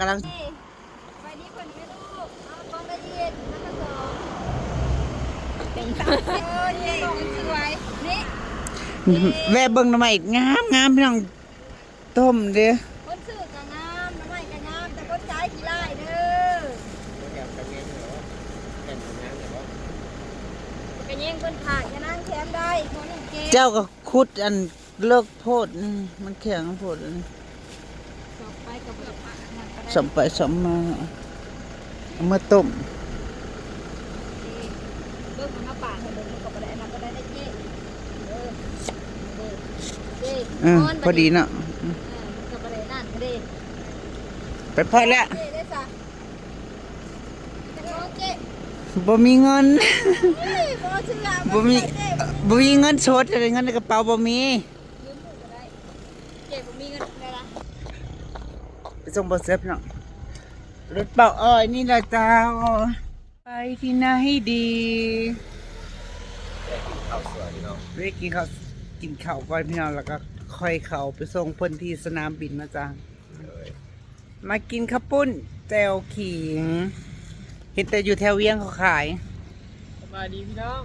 กำลังนี่ไปนี่คนไม่รู้เอาต้องได้ยินแล้วก็สองเป็นสามเออเย่สวยนี่แวะเบิ่งหน่อไม้งามงามพี่น้องต้มเด้อคนซื้อกะงามน้ำไม่กะงามแต่คนจ่ายขี้ไล่เด้อแกมกันเงี้ยเหรอแกมกันเงี้ยเหรอกะเย่งคนขาดจะนั่งแคมได้คนหนึ่งเกมเจ้าก็คุดอันเลิกโพดนี่มันแข็งโพดอันนี้ สอบไปกับแบบนั่นก็ได้ สมไปสมมาเอามาต้มเลิกมันมาป่าดให้เบิ่งก็บ่ได้อันนั้นก็ได้ได้เจ๊เออเด้เด้เอออนพอดีเนาะเออก็บ่ได้นั่นก็ได้ไปพอแล้วเจ๊ได้ซะจะน้องเจ๊บ่มีเงินเฮ้ยบ่เชื่อบ่มีเจ๊บ่มีเงินสดอะไรเงินในกระเป๋าบ่มียืมหมู่ก็ได้เจ๊บ่มีเงินได้ละ ไปส่งบ่เซฟเนาะรถเป่าอ้อยนี่ล่ะเจ้า ไปที่ไหนดีข้าวสวยพี่น้องเรียกกินข้าวกินข้าวก่อนพี่น้องแล้วก็ค่อยเข้าไปส่งเพิ่นที่สนามบินนะจ๊ะมากินข้าวปุ้นแจ่วขิงเห็นแต่อยู่แถวเวียงเขาขายสบายดีพี่น้อง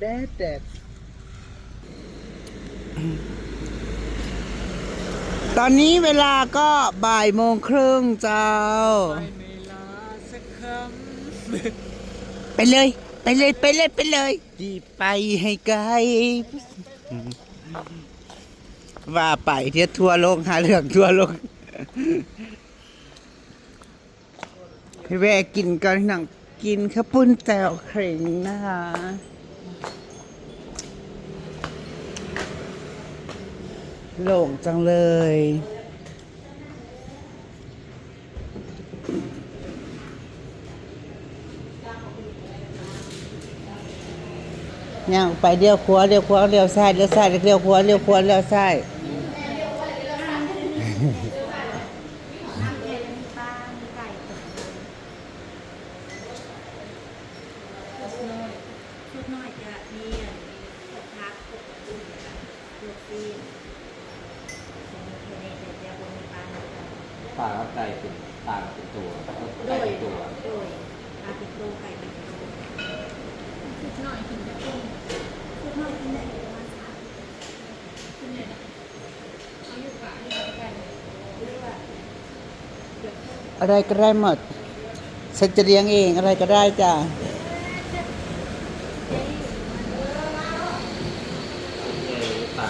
แดดแดด ตอนนี้เวลาก็บ่ายโมงครึ่งเจ้า ไปเลย ไปเลย ไปเลย ไปเลยดีไปให้ไกล ว่าไปเที่ยวทัวร์ลงหาเรื่องทัวร์ลงพี่แวะกินกันหนังกินข้าวปุ้นแจ่วเข่งนะคะ โล่งจังเลย ย่างไปเลี้ยวขวาเลี้ยวขวาเลี้ยวซ้ายเลี้ยวซ้ายเลี้ยวขวาเลี้ยวขวาเลี้ยวซ้าย ชุดน้อยจะมีอะพวกพักพวกอุ่นพวกซีนเทเนเดี๋ยวจะบ่มีปลาำปลาไก่เป็นปลาเป็นตัวไก่เป็นตัว โดยปลาติดโลไก่เป็นโลชุดน้อยกินจะกุ้งชุดน้อยกินได้ประมาณสามชุดเนี่ยเอาอยู่ป่าที่กันหรือว่า อะไรก็ได้หมดฉันจะเลี้ยงเองอะไรก็ได้จ้ะปลา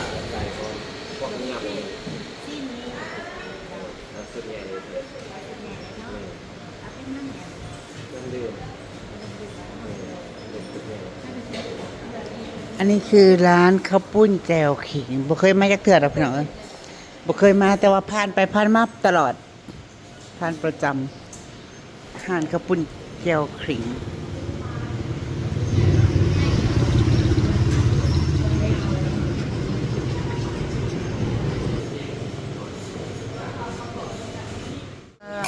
อันนี้คือร้านข้าวปุ้นแจวขิงบ่เคยมาจักเถื่อหรอกพี่น้องบ่เคยมาแต่ว่าผ่านไปผ่านมาตลอด ผ่านประจำทานข้าวปุ้นแจวขิง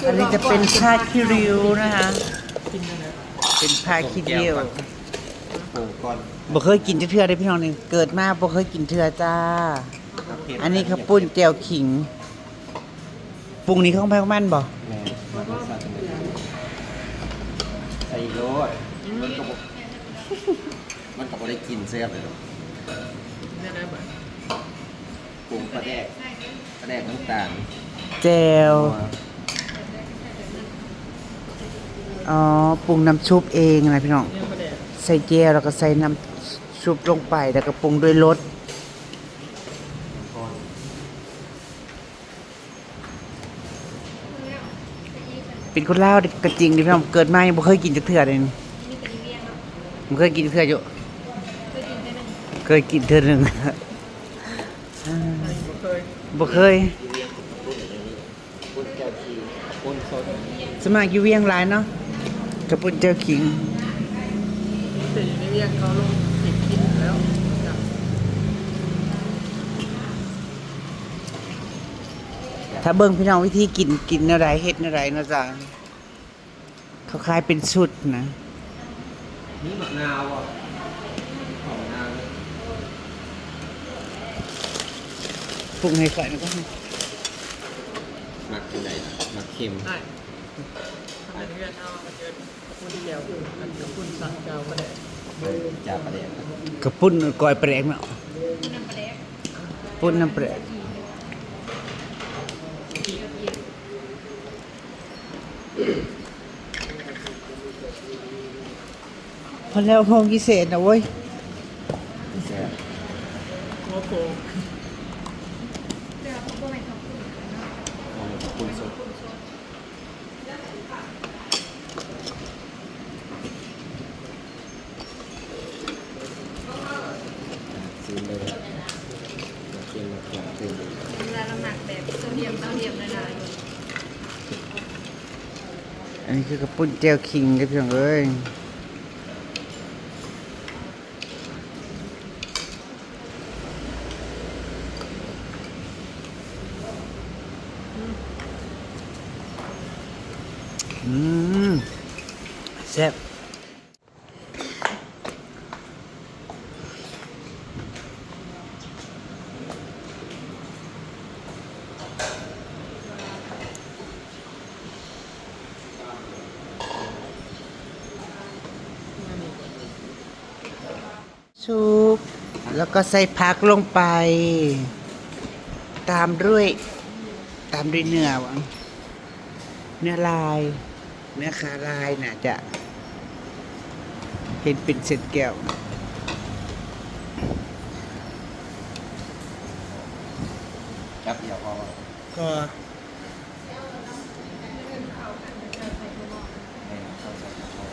อันนี้จะเป็นผ้าคิริวนะคะ เป็นผ้าคิริวปูก้อนบ่เคยกินจักเทือได้พี่น้องนี่เกิดมาบ่เคยกินเทือจ้า อันนี้ข้าวปุ้นแจ่วขิง ปรุงนี้ของแพงมันบ่ แม่ใส่ โรดมันก็บอกมันก็บ่ได้กินแซ่บเลยหรอกปรุงปลาแดกปลาแดกน้ำตาลแจ่วอ๋อปรุงน้ำชุบเองนะพี่น้องใส่แจ่วแล้วก็ใส่น้ำชุบลงไปแล้วก็ปรุงด้วยรส เป็นคนลาวก็จริงดิพี่น้องเกิดมายังบ่เคยกินจักเทื่อเลยนี่บ่เคยกินเทื่ออยู่เคยกินเทื่อหนึง บ่เคยปุ้นแก้วชีปุ้นสดสวนมัครอยู่เวียงหลายเนาะกระปุ่นเจอขิง แต่อยู่ในเวียงเขาลงติดกินแล้วจ้ะ ถ้าเบิ่งพี่น้องวิธีกินกินอะไรเฮ็ดอะไรเนาะจ๊ะเขาขายเป็นชุดนะ นี่มะนาวอะหอมนาวปรุงให้ก่อนแล้วก็ให้มักเป็นไรมักเค็มได้ทำเป็นเพื่อนเอาเกินคุณที่แล้วอันกับคุณสั่งเจ้าก็ได้จาประเดี๋ยวกระปุ้นกอยแปลกเนาะน้ำปลาแดกปุ้นน้ำแปลก พอแล้วห้องพิเศษนะเว้ยแซ่บโอ้โห เดี๋ยวเขาก็ไม่ทำคุณเนาะ เอาขอบคุณสด คุณสด ซื้อเลยมาเค็มมาเค็มเค็ม เวลาเราหมักแบบโซเดียมเต้าเดียมละลาย อันนี้คือกระ ปุ่นเจลคิงครับพี่น้องเอ้ยอืมแซ่บซุป แล้วก็ใส่ผักลงไป ตามด้วย ตามด้วยเนื้อวะเนื้อลาย เนื้อขาลายน่ะจะ เห็นเป็นเศษแก้วครับเดี๋ยวพอก็ ให้เข้าใส่กระเพาะ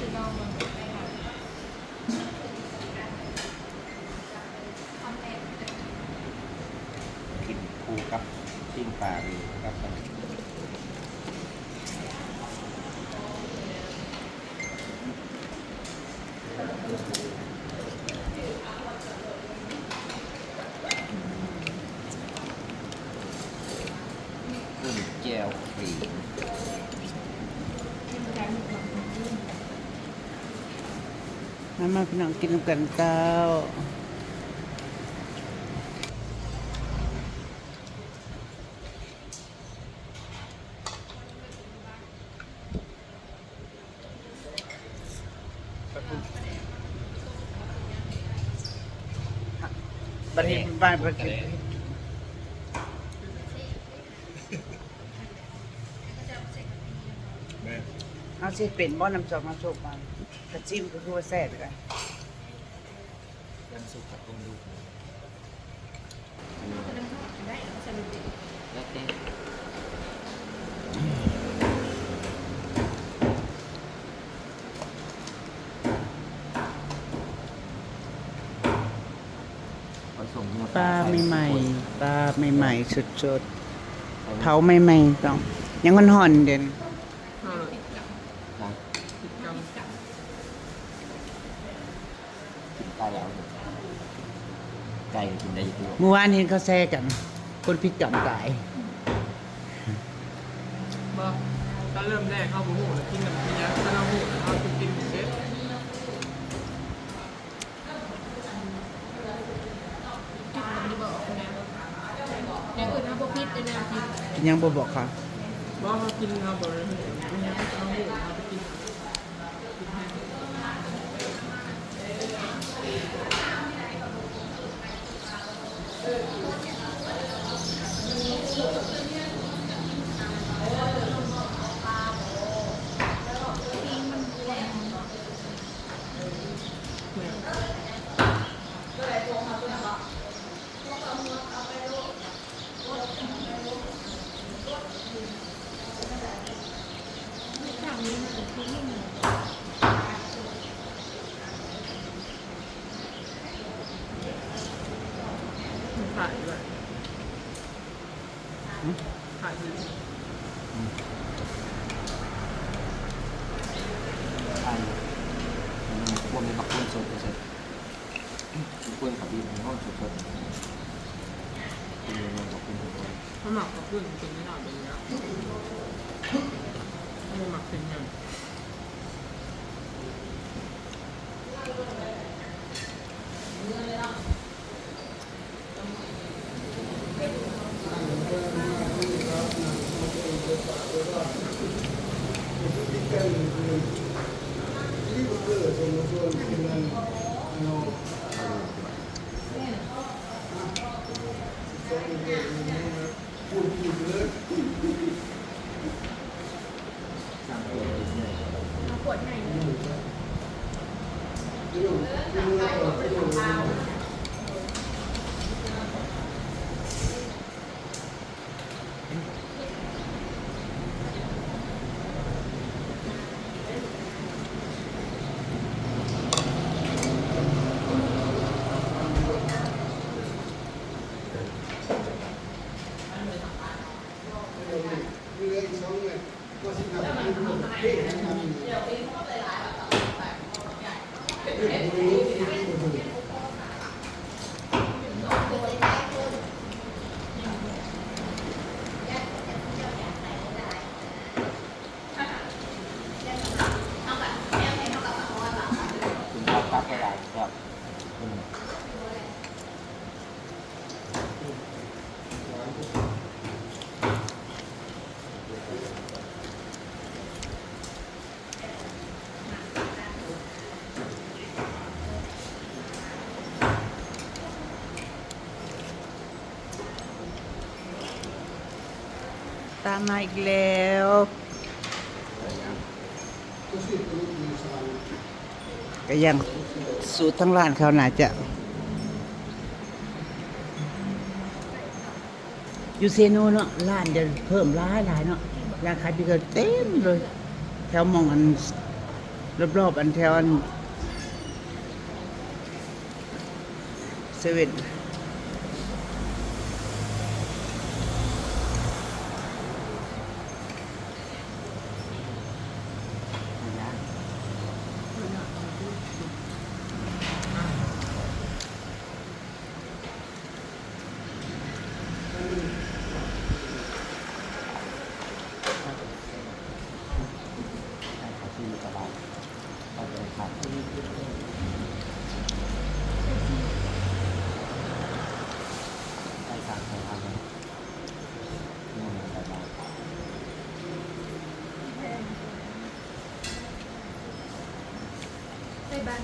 คือลองมันไปค่ะทำแอบ กินคู่กับปิ้งปลาเลยครับกุ้งแก้วฟรี มามาพี่น้องกินกันเจ้าบันนี้บ้านบัดนี้ เอาสิเป็นบ่น้ำจอกน้ำโชคมากระจิ้มก็คือว่าแซ่บเลยน้ำซุปกับกุ้งดูกได้แล้วสรุปแล้วแต่ผสมน้ำปลาใส่ใหม่ทุกคนๆปลาใหม่ๆสดๆเผาใหม่ๆต้องยังมันห่อนเด่น ห้าร้อย นะ สิบกรัม ตายแล้วไก่กินได้อยู่เมื่อวานเห็นเขาแซ่กัน คนพิษกรรมตายบ่ถ้าเริ่มแรกเข้าบุหูแล้วกินกับพี่ยักษ์ถ้าเราหูแล้วเราจะกินเซ็ตมันจะบอกนะอย่างอื่นนะพวกพิษเป็นแนวพิษยังบ่บอกเขาบ่เขากินเราบ่ได้พี่ยักษ์เราหูเราไปกิน ข้างนี้มันคือที่นี่ มันขายด้วยขายดี ไก่มันควรมีบักกุ้งสดเสร็จกุ้งขับบีบใน ห้องสดๆกินเลยบักกุ้งสดถ้าหมักกับพึ่งกินไม่ได้เลยนะไม่หมักเป็นยัง ขวดไหน ไม่รู้ไม่รู้ มาอีกแล้วก็ยังสูตรทั้งร้านเขาน่าจะอยู่เซโนเนาะร้านจะเพิ่มร้ายหลายเนาะร้านขายปีกิดเต็มเลย แถวมองอันรอบๆอันแถวอันเซเว่น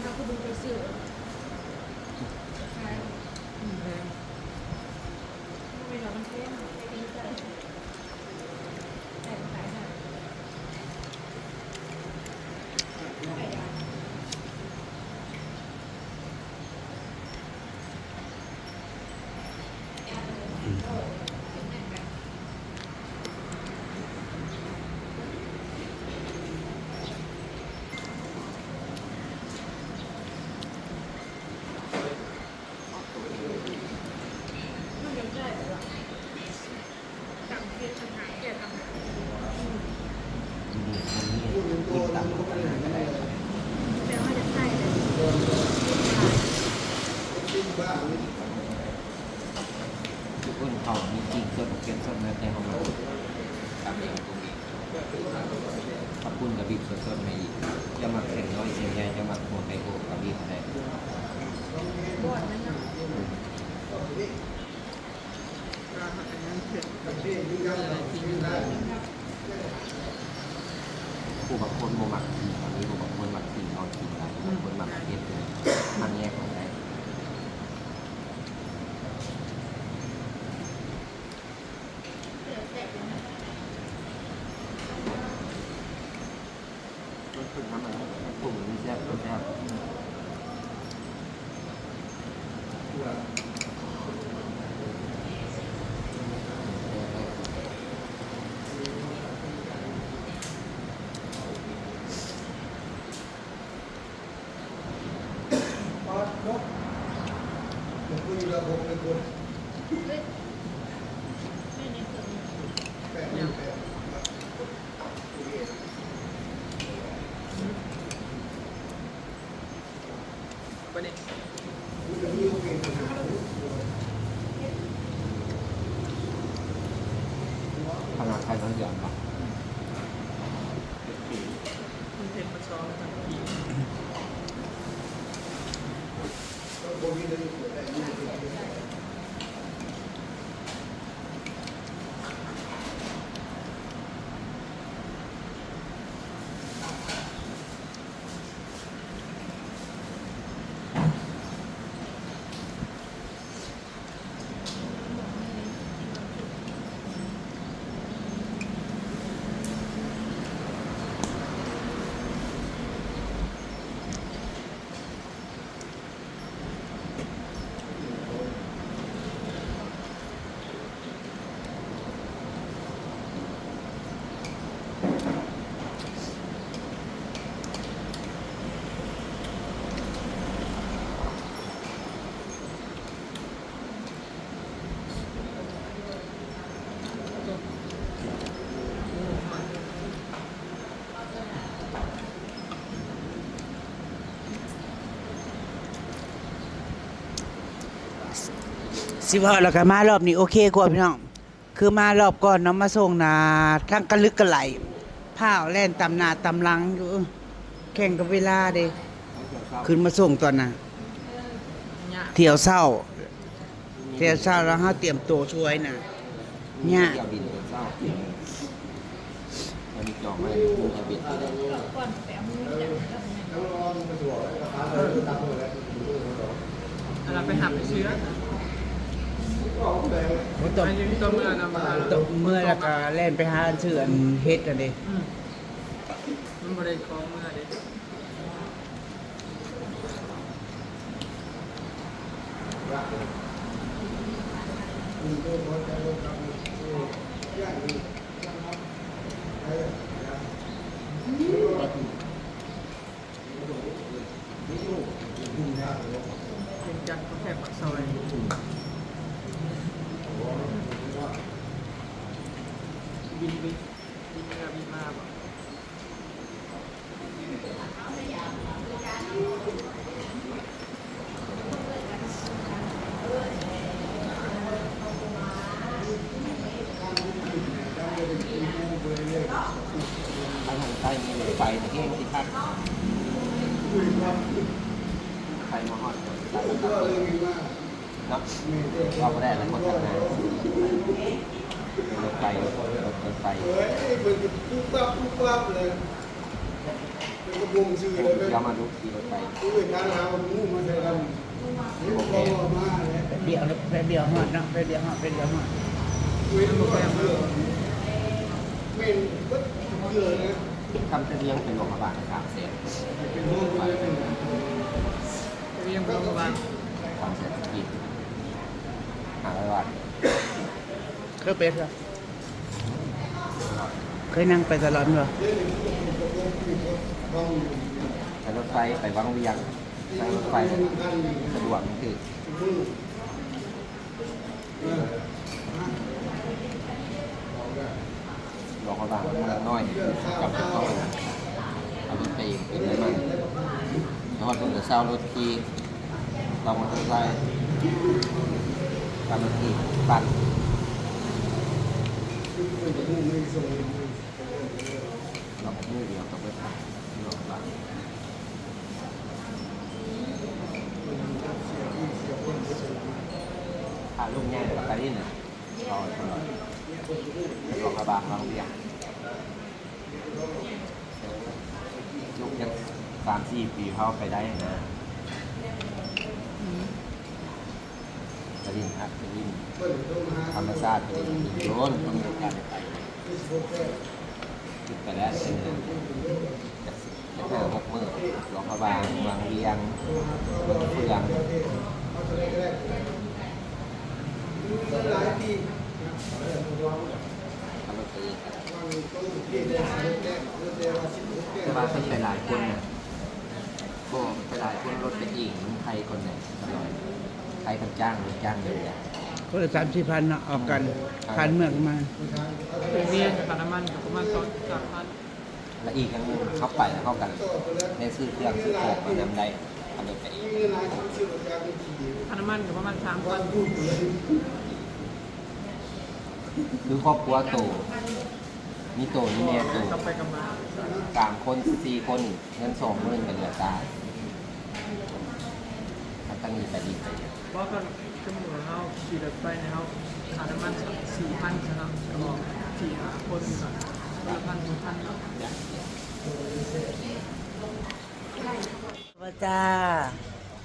nó. Thank you. สิว่าแล้วก็มารอบนี้โอเคกว่าพี่น้อง คือมารอบก่อนเนาะมาส่งนาทั้งกระลึกกระไหลผ้าแล่นตำนาตำลังอยู่แข่งกับเวลาเด้ขึ้นมาส่งตอนน่ะเที่ยวเศร้า เที่ยวเศร้าแล้วเฮาเตรียมตัวช่วยน่ะเนี่ยไปได้ก่อนแปะมืออย่างอันเราไปหาไปเชื้อ บ่ต้องอันนี้ตัวเมืองนะมาต้องเมื่อแล้วก็แล่นไปหาอันชื่ออันเฮ็ดอันเด้อืมมันบริกรเมื่อเด็เป็นจันทร์เขาแค่ปากซอยบินบินบินมาบินมาบอก ทางทางใต้มีรถไฟตะเกียงที่พักใครมาฮอดใต้เนาะเราไม่ได้แล้วคนทำงานรถไฟรถไฟ เฮ้ยมันปุ๊บปั๊บปุ๊บปั๊บเลย เป็นกระบุงชื่อเลยเป็นเรามาดูขี่รถไฟตู้เอกการเอาหมูมาใส่ลำนี่บอกว่ามาเลยแป๊บเดียวนะแป๊บเดียวฮอดเนาะแป๊บเดียวฮอดแป๊บเดียวฮอดเว้นบ่แเยอเม่นก็เยอนะทำจะเลี้ยงเป็นโรงพยาบาลสามเซนเป็นห้องไปเป็นเรียงโรงพยาบาลสามเซนสกินหาร้อยบาทเคยไปเหรอเคยนั่งไปตลอดเหรอ ห้องใช้รถไฟไปวังเวียงใช้รถไฟสะดวกมันคือมือโรงพยาบ้าลมันน้อยกับจะต้องเอารถไปเป็นได้มั้งแล้วก็ต้องเช่ารถขี่เรามาทำไรตามรถขี่ปั่น มือไม่ส่งเราก็มือเดียวกับรถโรงพยาพาลูกแง่กับการินเนี่ยรอตลอดรงพยาบังเวียงลูกยังสามสี่ปีเข้าไปได้นะการินครับกรินเปิดต้องธรรมชาติเป็นโยนต้องมีการไป คิดไปแล้วเป็นเดือนจะจะห้าหกมื่นหลวงพระบางวางเวียงเมืองเฟืองหลายปีทำรถตีวางตู้ที่ได้สายแรกรถเดียวสิบหกแก้แต่ว่าเป็นไปหลายคนนะก็ไปหลายคนรถไปอีกใครคนไหนตลอดใครคนจ้างหรือจ้างเดียวเนี่ย คนละสามสี่พันเนาะออกกันผ่านเมืองมาเป็นเรียนกับน้ำมันกับประมาณสองสามพันและอีกครั้งเข้าไปแล้วเข้ากันในซื้อเครื่องซื้อของมานำได้ทำรถไปอีกมีหลายคนชื่อการเป็นขี่ค่าน้ำมันกับประมาณสามพัวันนพูดเลยคือครอบครัวโตมีโตมีแม่โตกลับไปกลับมาสามคนสี่คนเงินสองหมื่นกันเหลือตายถ้าตั้งนี้ไปดีไปเนี่ยเพราะก็ ชั่วโมงเราขี่รถไปในเราค่าดน้ำมันสี่พันนะครับก็บอกสี่หาคนก่อนคนละพันสองพันเนาะว่าจ้า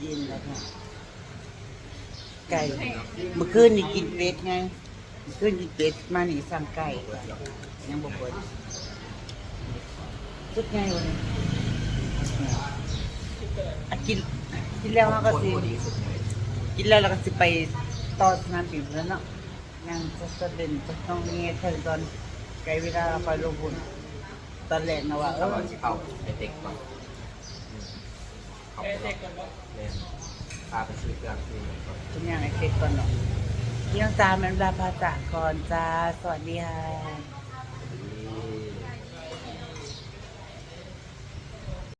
ยินแล้วค่ะไก่เมื่อคืนนี่กินเป็ดไงเมื่อคืนกินเป็ดมานี่สั่งไก่ยังบ่เปิดสุดไงวันนี้กินกินแล้วเราก็สิ กินแล้วเราก็สิไปต่อสนามบินแล้วเนาะยังจะสะเด่นจะต้องเงี้ยเท่าตอนไกลเวลาไปลงบุญตอนแรกนะว่าเอถ้าอเราจะเข้าไปเด็กก่อนเข้าไปเด็กก่อนเนี่ยพาไปซื้อเครื่องซื้ออะไรก่อนทุกอย่างไอ้เช็คก่อนเนาะพี่น้องตาแมันลาภาษาก่อนจ้าสวัสดีค่ะ